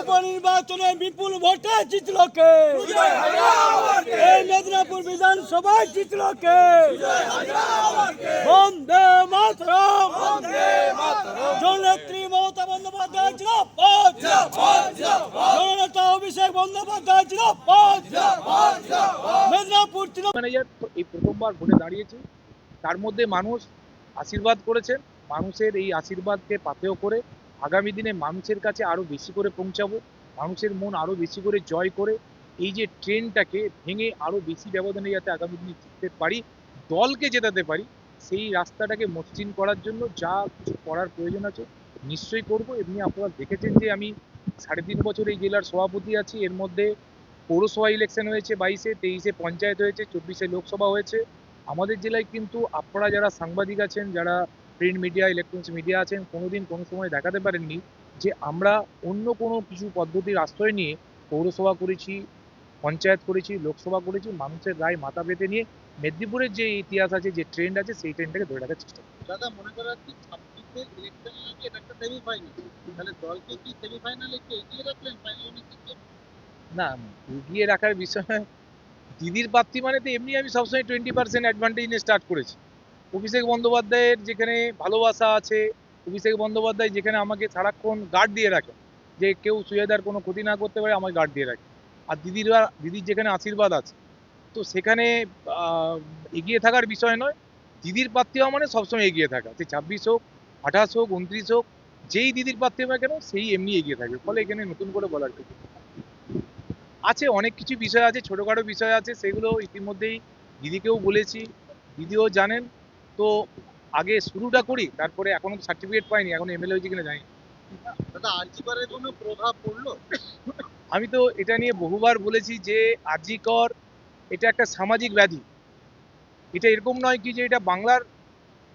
উপনির্বাচনে বিপুল ভোটে জিতল কে? এই মেদিনীপুর বিধানসভায় জিতল কে? বন্দে মাতরম। জননেত্রী মমতা বন্দ্যোপাধ্যায় ছিল জননেতা অভিষেক বন্দ্যোপাধ্যায় জিন্দাবাদ। মেদিনীপুর তৃণমূল ম্যানেজার এই প্রথমবার ভোটে দাঁড়িয়েছি। তার মধ্যে মানুষ আশীর্বাদ করেছেন। মানুষের এই আশীর্বাদকে পাথেয় করে আগামী দিনে মানুষের কাছে আরও বেশি করে পৌঁছাবো, মানুষের মন আরও বেশি করে জয় করে, এই যে ট্রেনটাকে ভেঙে আরও বেশি ব্যবধানে যাতে আগামী দিনে জিততে পারি, দলকে জেতাতে পারি, সেই রাস্তাটাকে মসৃণ করার জন্য যা কিছু করার প্রয়োজন আছে, নিশ্চয়ই করব। এমনি আপনারা দেখেছেন যে আমি সাড়ে তিন বছর এই জেলার সভাপতি আছি, এর মধ্যে পৌরসভা ইলেকশন হয়েছে বাইশে, তেইশে পঞ্চায়েত হয়েছে, চব্বিশে লোকসভা হয়েছে। আমাদের জেলায় কিন্তু আপনারা যারা সাংবাদিক আছেন, যারা প্রিন্ট মিডিয়া ইলেকট্রনিক্স মিডিয়া আছেন কোনোদিন কোনো সময় দেখাতে পারেননি যে আমরা অন্য কোনো কিছু পদ্ধতির আশ্রয় নিয়ে পৌরসভা করেছি পঞ্চায়েত করেছি লোকসভা করেছি মানুষের রায় মাথা পেতে নিয়ে মেদিনীপুরের যে ইতিহাস আছে যে ট্রেন্ড আছে সেই ট্রেন্ডটাকে ধরে রাখার চেষ্টা করি দাদা মনে করা হচ্ছে ছাব্বিশের ইলেকশন নাকি এটা একটা সেমিফাইনাল তাহলে দলকে কি সেমিফাইনালে কি এগিয়ে রাখলেন? ফাইনাল না এগিয়ে রাখার বিষয় দিদির প্রার্থী মানে তো এমনি আমি সবসময় টোয়েন্টি পার্সেন্ট অ্যাডভান্টেজ নিয়ে স্টার্ট করেছি। অভিষেক বন্দ্যোপাধ্যায়ের যেখানে ভালোবাসা আছে, অভিষেক বন্দ্যোপাধ্যায় যেখানে আমাকে সারাক্ষণ গার্ড দিয়ে রাখে, যে কেউ সুয়েদার কোনো ক্ষতি না করতে পারে আমাকে গার্ড দিয়ে রাখে। আর দিদিরা, দিদির যেখানে আশীর্বাদ আছে, তো সেখানে এগিয়ে থাকার বিষয় নয়। দিদির প্রার্থী হওয়া মানে সবসময় এগিয়ে থাকা। সে ছাব্বিশ হোক, আঠাশ হোক, উনত্রিশ হোক, যেই দিদির প্রার্থী হবে কেন, সেই এমনি এগিয়ে থাকবে ফলে এখানে নতুন করে বলার কিছু আছে অনেক কিছু বিষয় আছে, ছোটোখাটো বিষয় আছে, সেগুলো ইতিমধ্যেই দিদিকেও বলেছি। দিদিও জানেন তো আগে শুরুটা করি তারপরে এখনও সার্টিফিকেট পাইনি এখন এমএলএ হয়েছে কিনা জানি দাদা আর্জিকরের কোনো প্রভাব পড়ল? আমি তো এটা নিয়ে বহুবার বলেছি যে আজিকর এটা একটা সামাজিক ব্যাধি। এটা এরকম নয় কি যে এটা বাংলার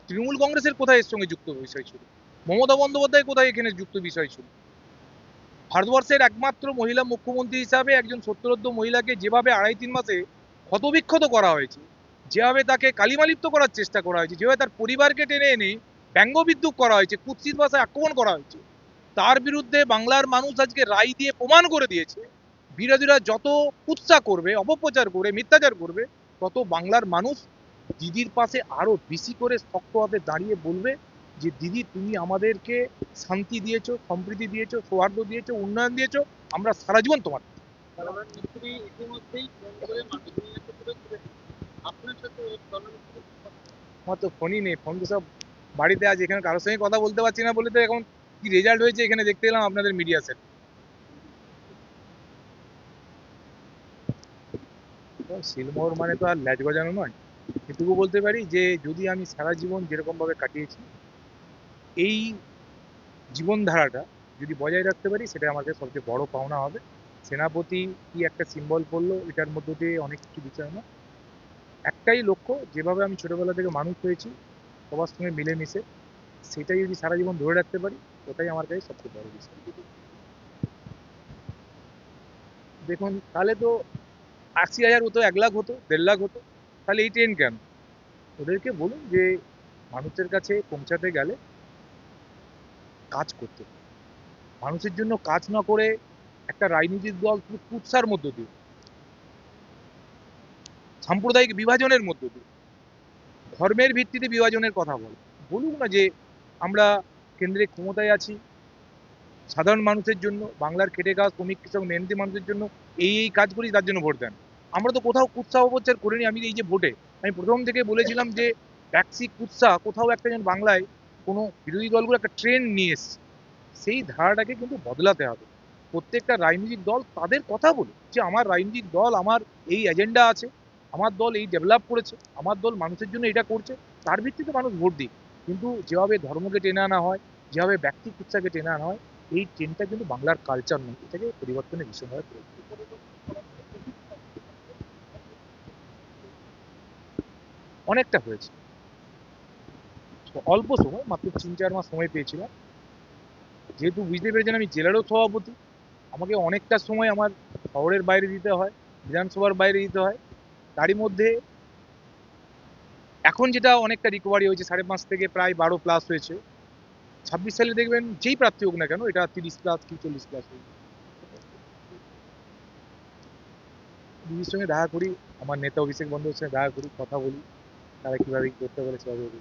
তৃণমূল কংগ্রেসের কোথায় এর সঙ্গে যুক্ত বিষয় ছিল? মমতা বন্দ্যোপাধ্যায় কোথায় এখানে যুক্ত বিষয় ছিল? ভারতবর্ষের একমাত্র মহিলা মুখ্যমন্ত্রী হিসাবে একজন সত্তরোদ্ধ মহিলাকে যেভাবে আড়াই তিন মাসে ক্ষতবিক্ষত করা হয়েছে যেভাবে তাকে কালিমালিপ্ত করার চেষ্টা করা হয়েছে, যেভাবে তার পরিবারকে টেনে এনে ব্যঙ্গবিদ্রুপ করা হয়েছে, কুৎসিত ভাষায় আক্রমণ করা হয়েছে, তার বিরুদ্ধে বাংলার মানুষ আজকে রায় দিয়ে প্রমাণ করে দিয়েছে, বিরোধীরা যত কুৎসা করবে, অপপ্রচার করবে, মিথ্যাচার করবে, তত বাংলার মানুষ দিদির পাশে আরও বেশি করে শক্ত হাতে দাঁড়িয়ে বলবে যে, দিদি, তুমি আমাদেরকে শান্তি দিয়েছ, সম্প্রীতি দিয়েছ, সৌহার্দ্য দিয়েছ, উন্নয়ন দিয়েছ, আমরা সারা জীবন তোমার। আমার তো ফোনই নেই ফোন তো সব বাড়িতে আছে, এখানে কারোর সঙ্গে কথা বলতে পারছি না বলে তো এখন কি রেজাল্ট হয়েছে এখানে দেখতে এলাম আপনাদের মিডিয়া সেট শিলমোহর মানে তো আর ল্যাজ গজানো নয়। এটুকু বলতে পারি যে, যদি আমি সারা জীবন যেরকম ভাবে কাটিয়েছি, এই জীবনধারাটা যদি বজায় রাখতে পারি, সেটা আমার কাছে সবচেয়ে বড় পাওনা হবে। সেনাপতি কি একটা সিম্বল পড়ল এটার মধ্য দিয়ে অনেক কিছু বিচার না একটাই লক্ষ্য, যেভাবে আমি ছোটবেলা থেকে মানুষ হয়েছি, সবার সঙ্গে মিলেমিশে, সেটাই যদি সারা জীবন ধরে রাখতে পারি, ওটাই আমার কাছে সবচেয়ে বড় বিষয়। দেখুন, তাহলে তো আশি হাজার হতো, এক লাখ হতো, দেড় লাখ হতো, তাহলে এই ট্রেন কেন? ওদেরকে বলুন যে মানুষের কাছে পৌঁছাতে গেলে কাজ করতে মানুষের জন্য কাজ না করে একটা রাজনৈতিক দল কুৎসার মধ্য দিয়ে সাম্প্রদায়িক বিভাজনের মধ্য দিয়ে। ধর্মের ভিত্তিতে বিভাজনের কথা বলে। বলুক না যে আমরা কেন্দ্রে ক্ষমতায় আছি, সাধারণ মানুষের জন্য, বাংলার খেটে খাওয়া শ্রমিক, কৃষক, মেহনতি মানুষের জন্য এই এই কাজ করি, তার জন্য ভোট দেন। আমরা তো কোথাও কুৎসা অপচার করিনি, আমি এই যে ভোটে। আমি প্রথম থেকে বলেছিলাম যে ট্যাক্সি কুৎসা, কোথাও একটা যেন বাংলায় কোনো বিরোধী দলগুলো একটা ট্রেন্ড নিয়ে এসছে। সেই ধারাটাকে কিন্তু বদলাতে হবে। প্রত্যেকটা রাজনৈতিক দল তাদের কথা বলে যে আমার রাজনৈতিক দল, আমার এই এজেন্ডা আছে। আমার দল এই ডেভেলপ করেছে, আমার দল মানুষের জন্য এটা করছে, তার ভিত্তিতে মানুষ ভোট দিক। কিন্তু যেভাবে ধর্মকে টেনে আনা হয়, যেভাবে ব্যক্তি কুৎসাকে টেনে আনা হয়, এই ট্রেনটা কিন্তু বাংলার কালচার নয়, এটাকে পরিবর্তনের ভীষণভাবে প্রয়োজন অনেকটা হয়েছে। অল্প সময়, মাত্র তিন চার মাস সময় পেয়েছিলাম। যেহেতু বুঝতে পেরেছেন আমি জেলারও সভাপতি, আমাকে অনেকটা সময় আমার শহরের বাইরে দিতে হয়, বিধানসভার বাইরে দিতে হয় তারই মধ্যে এখন যেটা অনেকটা রিকভারি হয়েছে, সাড়ে পাঁচ থেকে প্রায় বারো প্লাস হয়েছে। ছাব্বিশ সালে দেখবেন যেই প্রার্থী হোক না কেন, এটা তিরিশ প্লাস কি চল্লিশ প্লাস হয়েছে দিদির সঙ্গে দেখা করি, আমার নেতা অভিষেক বন্দ্যোপাধ্যায়ের সঙ্গে দেখা করি, কথা বলি, তারা কীভাবে করতে পারে সেভাবে